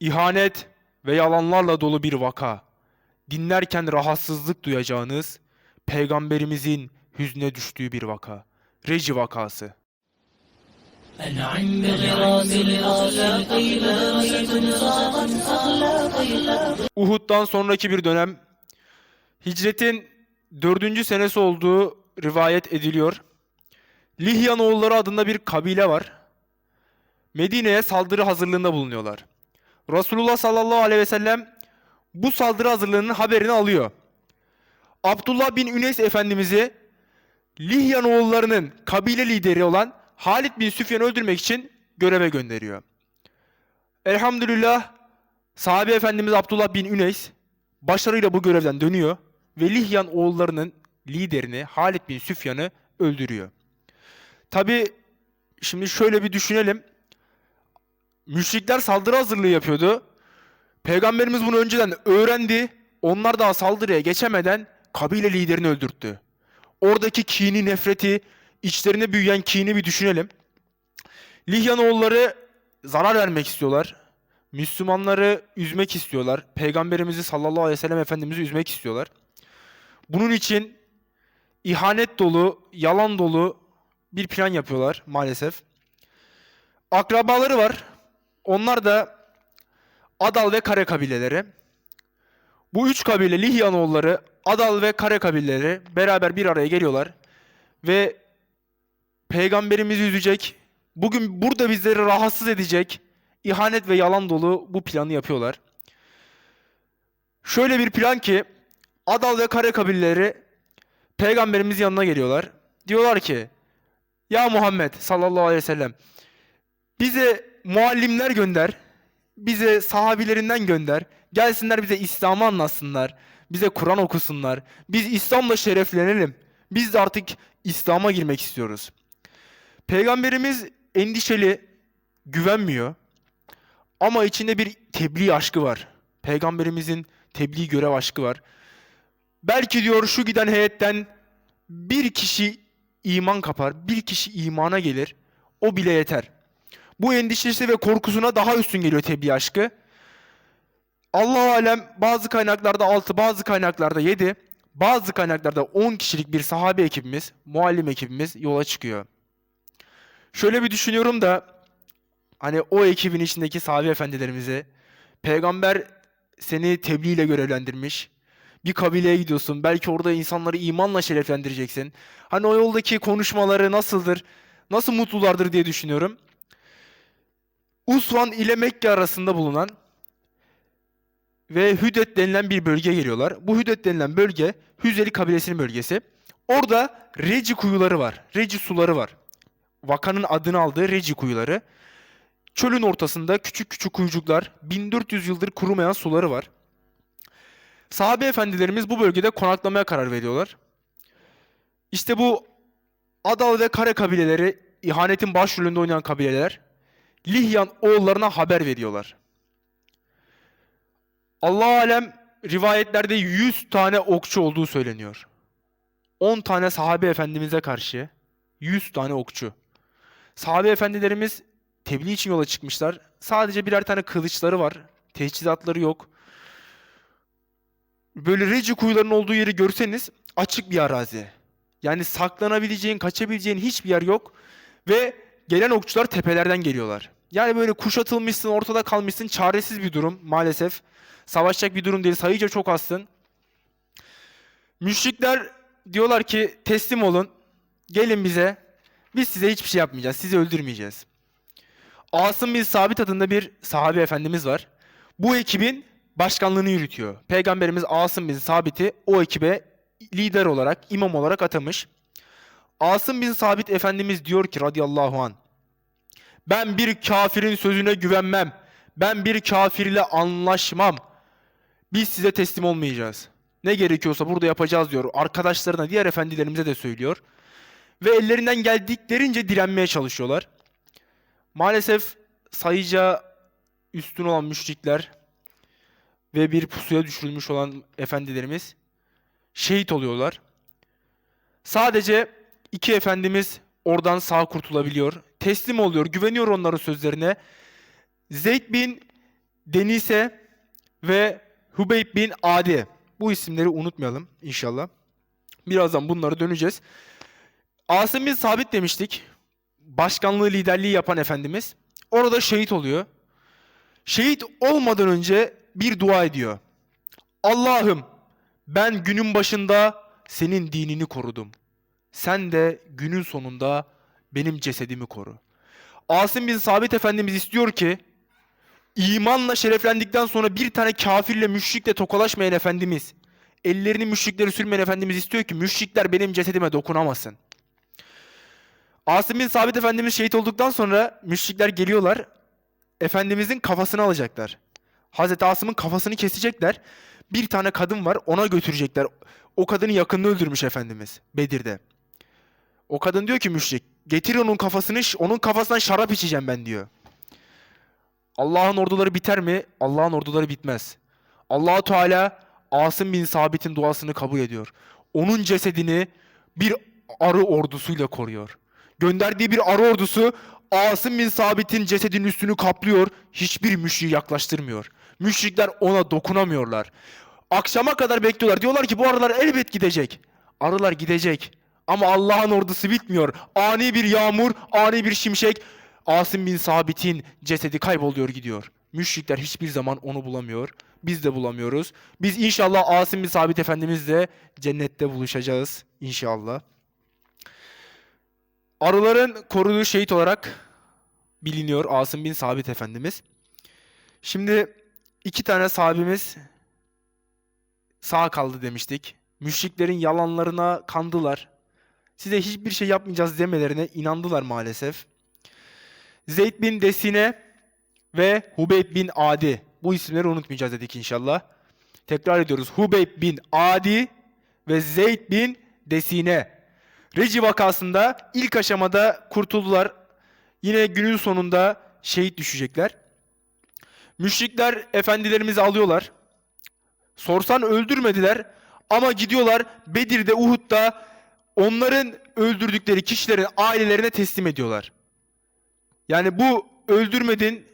ihanet ve yalanlarla dolu bir vaka. Dinlerken rahatsızlık duyacağınız, peygamberimizin hüzne düştüğü bir vaka. Reci vakası. Uhud'dan sonraki bir dönem hicretin dördüncü senesi olduğu rivayet ediliyor. Lihyan oğulları adında bir kabile var. Medine'ye saldırı hazırlığında bulunuyorlar. Resulullah sallallahu aleyhi ve sellem bu saldırı hazırlığının haberini alıyor. Abdullah bin Üneys Efendimiz'i Lihyan oğullarının kabile lideri olan Halid bin Süfyan'ı öldürmek için göreve gönderiyor. Elhamdülillah Sahabe Efendimiz Abdullah bin Üneys başarıyla bu görevden dönüyor ve Lihyan oğullarının liderini Halid bin Süfyan'ı öldürüyor. Tabi şimdi şöyle bir düşünelim. Müşrikler saldırı hazırlığı yapıyordu. Peygamberimiz bunu önceden öğrendi. Onlar daha saldırıya geçemeden kabile liderini öldürttü. Oradaki kini, nefreti, içlerine büyüyen kini bir düşünelim. Lihyan oğulları zarar vermek istiyorlar. Müslümanları üzmek istiyorlar. Peygamberimizi sallallahu aleyhi ve sellem Efendimiz'i üzmek istiyorlar. Bunun için ihanet dolu, yalan dolu bir plan yapıyorlar maalesef. Akrabaları var. Onlar da Adal ve Kare kabileleri. Bu üç kabile Lihyanoğulları, Adal ve Kare kabileleri beraber bir araya geliyorlar. Ve peygamberimizi üzecek, bugün burada bizleri rahatsız edecek, ihanet ve yalan dolu bu planı yapıyorlar. Şöyle bir plan ki Adal ve Kare kabileleri peygamberimiz yanına geliyorlar. Diyorlar ki ya Muhammed sallallahu aleyhi ve sellem bize muallimler gönder. Bize sahabilerinden gönder. Gelsinler bize İslam'ı anlatsınlar. Bize Kur'an okusunlar. Biz İslam'la şereflenelim. Biz de artık İslam'a girmek istiyoruz. Peygamberimiz endişeli, güvenmiyor. Ama içinde bir tebliğ aşkı var. Peygamberimizin tebliğ görev aşkı var. Belki diyor şu giden heyetten bir kişi iman kapar, bir kişi imana gelir. O bile yeter. Bu endişesi ve korkusuna daha üstün geliyor tebliğ aşkı. Allah alem bazı kaynaklarda 6, bazı kaynaklarda 7, bazı kaynaklarda 10 kişilik bir sahabe ekibimiz, muallim ekibimiz yola çıkıyor. Şöyle bir düşünüyorum da hani o ekibin içindeki sahabe efendilerimize peygamber seni tebliğ ile görevlendirmiş. Bir kabileye gidiyorsun. Belki orada insanları imanla şereflendireceksin. Hani o yoldaki konuşmaları nasıldır? Nasıl mutlulardır diye düşünüyorum. Usvan ile Mekke arasında bulunan ve Hüdet denilen bir bölgeye geliyorlar. Bu Hüdet denilen bölge Hüzeli kabilesinin bölgesi. Orada Reci kuyuları var. Reci suları var. Vakanın adını aldığı Reci kuyuları. Çölün ortasında küçük küçük kuyucuklar, 1400 yıldır kurumayan suları var. Sahabe efendilerimiz bu bölgede konaklamaya karar veriyorlar. İşte bu Adal ve Kare kabileleri, ihanetin başrolünde oynayan kabileler, Lihyan oğullarına haber veriyorlar. Allah alem rivayetlerde 100 tane okçu olduğu söyleniyor. 10 tane sahabe efendimize karşı 100 tane okçu. Sahabe efendilerimiz tebliğ için yola çıkmışlar. Sadece birer tane kılıçları var. Teçhizatları yok. Böyle Reci kuyularının olduğu yeri görseniz açık bir arazi. Yani saklanabileceğin, kaçabileceğin hiçbir yer yok. Ve gelen okçular tepelerden geliyorlar. Yani böyle kuşatılmışsın, ortada kalmışsın, çaresiz bir durum maalesef. Savaşacak bir durum değil, sayıca çok azsın. Müşrikler diyorlar ki teslim olun, gelin bize. Biz size hiçbir şey yapmayacağız, sizi öldürmeyeceğiz. Asım bin Sabit adında bir sahabe efendimiz var. Bu ekibin başkanlığını yürütüyor. Peygamberimiz Asım bin Sabit'i o ekibe lider olarak, imam olarak atamış. Asım bin Sabit Efendimiz diyor ki radıyallahu an. Ben bir kafirin sözüne güvenmem. Ben bir kafirle anlaşmam. Biz size teslim olmayacağız. Ne gerekiyorsa burada yapacağız diyor. Arkadaşlarına, diğer efendilerimize de söylüyor. Ve ellerinden geldiklerince direnmeye çalışıyorlar. Maalesef sayıca üstün olan müşrikler ve bir pusuya düşürülmüş olan efendilerimiz şehit oluyorlar. Sadece iki efendimiz oradan sağ kurtulabiliyor. Teslim oluyor, güveniyor onların sözlerine. Zeyd bin Denise ve Hubeyb bin Adi. Bu isimleri unutmayalım inşallah. Birazdan bunlara döneceğiz. Asım bin Sabit demiştik. Başkanlığı liderliği yapan efendimiz. Orada şehit oluyor. Şehit olmadan önce bir dua ediyor. Allah'ım ben günün başında senin dinini korudum. Sen de günün sonunda benim cesedimi koru. Asım bin Sabit Efendimiz istiyor ki imanla şereflendikten sonra bir tane kafirle müşrikle tokalaşmayan Efendimiz ellerini müşrikleri sürmeyen Efendimiz istiyor ki müşrikler benim cesedime dokunamasın. Asım bin Sabit Efendimiz şehit olduktan sonra müşrikler geliyorlar. Efendimizin kafasını alacaklar. Hazreti Asım'ın kafasını kesecekler. Bir tane kadın var ona götürecekler. O kadını yakınını öldürmüş Efendimiz Bedir'de. O kadın diyor ki müşrik getir onun kafasını onun kafasından şarap içeceğim ben diyor. Allah'ın orduları biter mi? Allah'ın orduları bitmez. Allahu Teala Asım bin Sabit'in duasını kabul ediyor. Onun cesedini bir arı ordusuyla koruyor. Gönderdiği bir arı ordusu Asım bin Sabit'in cesedinin üstünü kaplıyor. Hiçbir müşriği yaklaştırmıyor. Müşrikler ona dokunamıyorlar. Akşama kadar bekliyorlar. Diyorlar ki bu arılar elbet gidecek. Arılar gidecek. Ama Allah'ın ordusu bitmiyor. Ani bir yağmur, ani bir şimşek. Asım bin Sabit'in cesedi kayboluyor gidiyor. Müşrikler hiçbir zaman onu bulamıyor. Biz de bulamıyoruz. Biz inşallah Asım bin Sabit Efendimizle cennette buluşacağız. İnşallah. Arıların koruduğu şehit olarak biliniyor Asım bin Sabit Efendimiz. Şimdi iki tane sahabimiz sağ kaldı demiştik. Müşriklerin yalanlarına kandılar. Size hiçbir şey yapmayacağız demelerine inandılar maalesef. Zeyd bin Desine ve Hubeyb bin Adi. Bu isimleri unutmayacağız dedik inşallah. Tekrar ediyoruz. Hubeyb bin Adi ve Zeyd bin Desine. Reci vakasında ilk aşamada kurtuldular. Yine günün sonunda şehit düşecekler. Müşrikler efendilerimizi alıyorlar. Sorsan öldürmediler ama gidiyorlar Bedir'de, Uhud'da onların öldürdükleri kişilerin ailelerine teslim ediyorlar. Yani bu öldürmedin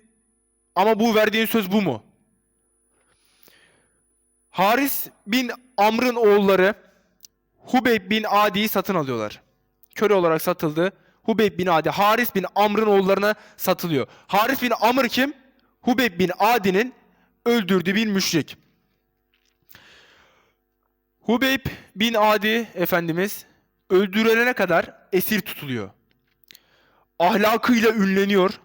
ama bu verdiğin söz bu mu? Haris bin Amr'ın oğulları Hubeyb bin Adi'yi satın alıyorlar. Köle olarak satıldı. Hubeyb bin Adi, Haris bin Amr'ın oğullarına satılıyor. Haris bin Amr kim? Hubeyb bin Adi'nin öldürdüğü bir müşrik. Hubeyb bin Adi Efendimiz öldürülene kadar esir tutuluyor. Ahlakıyla ünleniyor.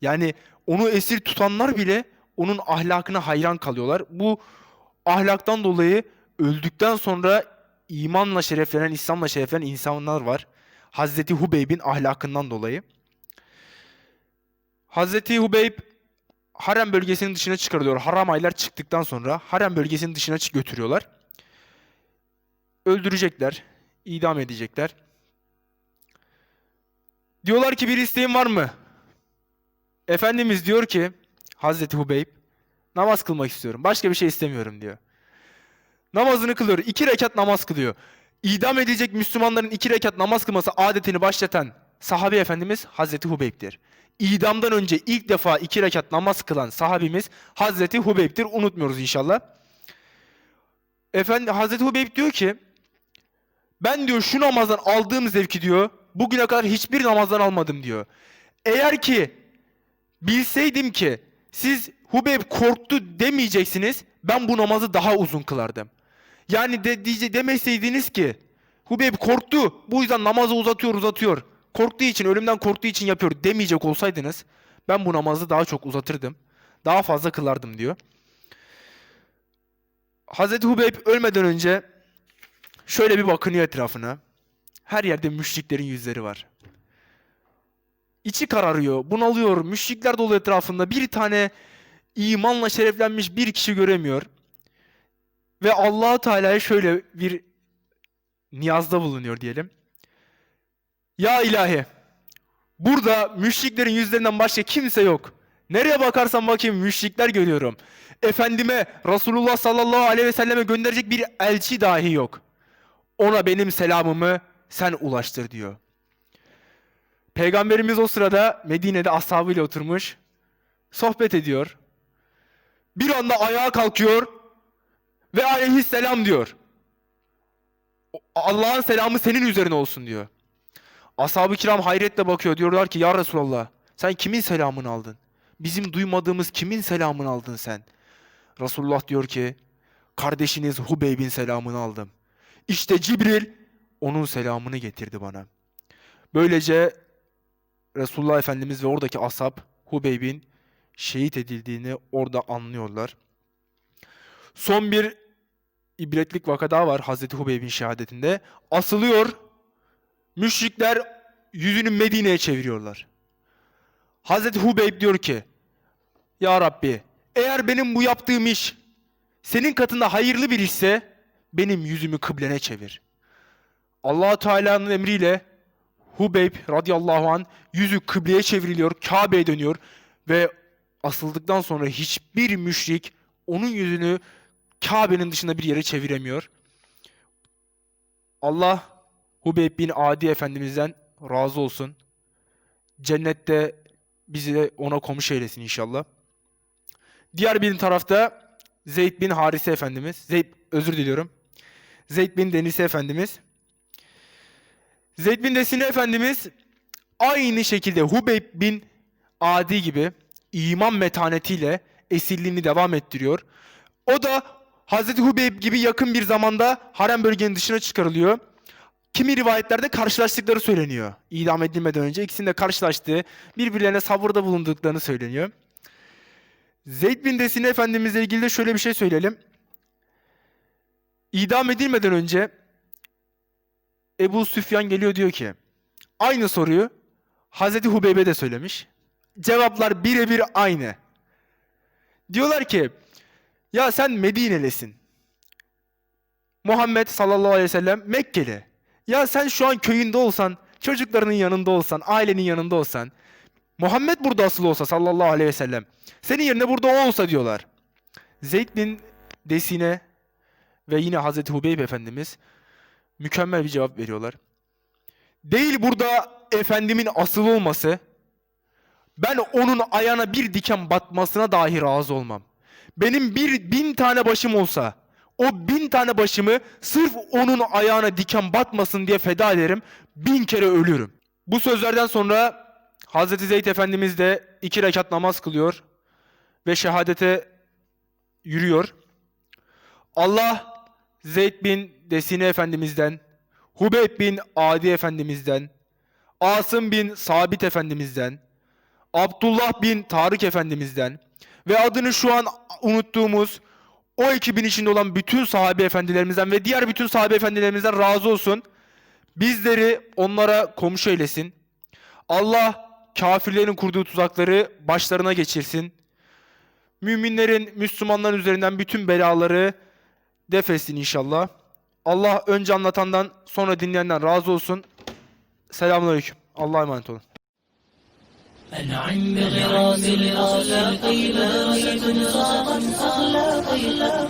Yani onu esir tutanlar bile onun ahlakına hayran kalıyorlar. Bu ahlaktan dolayı öldükten sonra imanla şereflenen, İslam'la şereflenen insanlar var. Hazreti Hubeyb'in ahlakından dolayı. Hazreti Hubeyb harem bölgesinin dışına çıkarılıyor. Haram aylar çıktıktan sonra harem bölgesinin dışına götürüyorlar. Öldürecekler, idam edecekler. Diyorlar ki bir isteğin var mı? Efendimiz diyor ki Hazreti Hubeyb namaz kılmak istiyorum. Başka bir şey istemiyorum diyor. Namazını kılıyor. iki rekat namaz kılıyor. İdam edecek Müslümanların iki rekat namaz kılması adetini başlatan sahabi efendimiz Hazreti Hubeyb'dir. İdamdan önce ilk defa iki rekat namaz kılan sahabimiz Hazreti Hubeyb'dir. Unutmuyoruz inşallah. Efendi Hazreti Hubeyb diyor ki ben diyor şu namazdan aldığım zevki diyor bugüne kadar hiçbir namazdan almadım diyor. Eğer ki bilseydim ki siz Hubeyb korktu demeyeceksiniz ben bu namazı daha uzun kılardım. Yani de, diye, demeseydiniz ki Hubeyb korktu bu yüzden namazı uzatıyor uzatıyor. Korktuğu için ölümden korktuğu için yapıyor demeyecek olsaydınız ben bu namazı daha çok uzatırdım. Daha fazla kılardım diyor. Hazreti Hubeyb ölmeden önce şöyle bir bakınıyor etrafına. Her yerde müşriklerin yüzleri var. İçi kararıyor, bunalıyor. Müşrikler dolu etrafında. Bir tane imanla şereflenmiş bir kişi göremiyor. Ve Allahu Teala'ya şöyle bir niyazda bulunuyor diyelim. Ya ilahi, burada müşriklerin yüzlerinden başka kimse yok. Nereye bakarsam bakayım müşrikler görüyorum. Efendime Resulullah sallallahu aleyhi ve selleme gönderecek bir elçi dahi yok. Ona benim selamımı sen ulaştır diyor. Peygamberimiz o sırada Medine'de ashabıyla oturmuş. Sohbet ediyor. bir anda ayağa kalkıyor ve aleyhisselam diyor. Allah'ın selamı senin üzerine olsun diyor. Ashab-ı kiram hayretle bakıyor. Diyorlar ki ya Resulallah sen kimin selamını aldın? Bizim duymadığımız kimin selamını aldın sen? Resulullah diyor ki kardeşiniz Hubeyb'in selamını aldım. İşte Cibril onun selamını getirdi bana. Böylece Resulullah Efendimiz ve oradaki ashab Hubeyb'in şehit edildiğini orada anlıyorlar. Son bir ibretlik vaka daha var Hazreti Hubeyb'in şehadetinde. Asılıyor. Müşrikler yüzünü Medine'ye çeviriyorlar. Hazreti Hubeyb diyor ki Ya Rabbi eğer benim bu yaptığım iş senin katında hayırlı bir işse benim yüzümü kıblene çevir. allah Teala'nın emriyle Hubeyb radıyallahu an yüzü kıbleye çevriliyor, Kabe'ye dönüyor ve asıldıktan sonra hiçbir müşrik onun yüzünü Kabe'nin dışında bir yere çeviremiyor. Allah Hubeyb bin Adi Efendimiz'den razı olsun. Cennette bizi de ona komşu eylesin inşallah. Diğer bir tarafta Zeyd bin Harise Efendimiz, Zeyd özür diliyorum. Zeyd bin Denise Efendimiz. Zeyd bin Desine Efendimiz aynı şekilde Hubeyb bin Adi gibi iman metanetiyle esirliğini devam ettiriyor. O da Hazreti Hubeyb gibi yakın bir zamanda harem bölgenin dışına çıkarılıyor. Kimi rivayetlerde karşılaştıkları söyleniyor. İdam edilmeden önce ikisinin de karşılaştığı, birbirlerine sabırda bulunduklarını söyleniyor. Zeyd bin Desine Efendimizle ilgili de şöyle bir şey söyleyelim. İdam edilmeden önce Ebu Süfyan geliyor diyor ki aynı soruyu Hazreti Hubeyb'e de söylemiş. Cevaplar birebir aynı. Diyorlar ki ya sen Medinelisin. Muhammed sallallahu aleyhi ve sellem Mekkeli. Ya sen şu an köyünde olsan, çocuklarının yanında olsan, ailenin yanında olsan, Muhammed burada asıl olsa sallallahu aleyhi ve sellem, senin yerine burada o olsa diyorlar. Zeyd bin Desine ve yine Hazreti Hubeyb Efendimiz mükemmel bir cevap veriyorlar. Değil burada Efendimin asıl olması, ben onun ayağına bir diken batmasına dahi razı olmam. Benim bir bin tane başım olsa, o bin tane başımı sırf onun ayağına diken batmasın diye feda ederim, bin kere ölürüm. Bu sözlerden sonra Hazreti Zeyd Efendimiz de iki rekat namaz kılıyor ve şehadete yürüyor. Allah Zeyd bin Desine Efendimiz'den, Hubeyb bin Adi Efendimiz'den, Asım bin Sabit Efendimiz'den, Abdullah bin Tarık Efendimiz'den ve adını şu an unuttuğumuz o ekibin içinde olan bütün sahabe efendilerimizden ve diğer bütün sahabe efendilerimizden razı olsun. Bizleri onlara komşu eylesin. Allah kafirlerin kurduğu tuzakları başlarına geçirsin. Müminlerin, Müslümanların üzerinden bütün belaları def etsin inşallah. Allah önce anlatandan sonra dinleyenden razı olsun. Selamünaleyküm. Allah'a emanet olun. أنعم بغراس الأخلاق بارية صاغت أخلاقي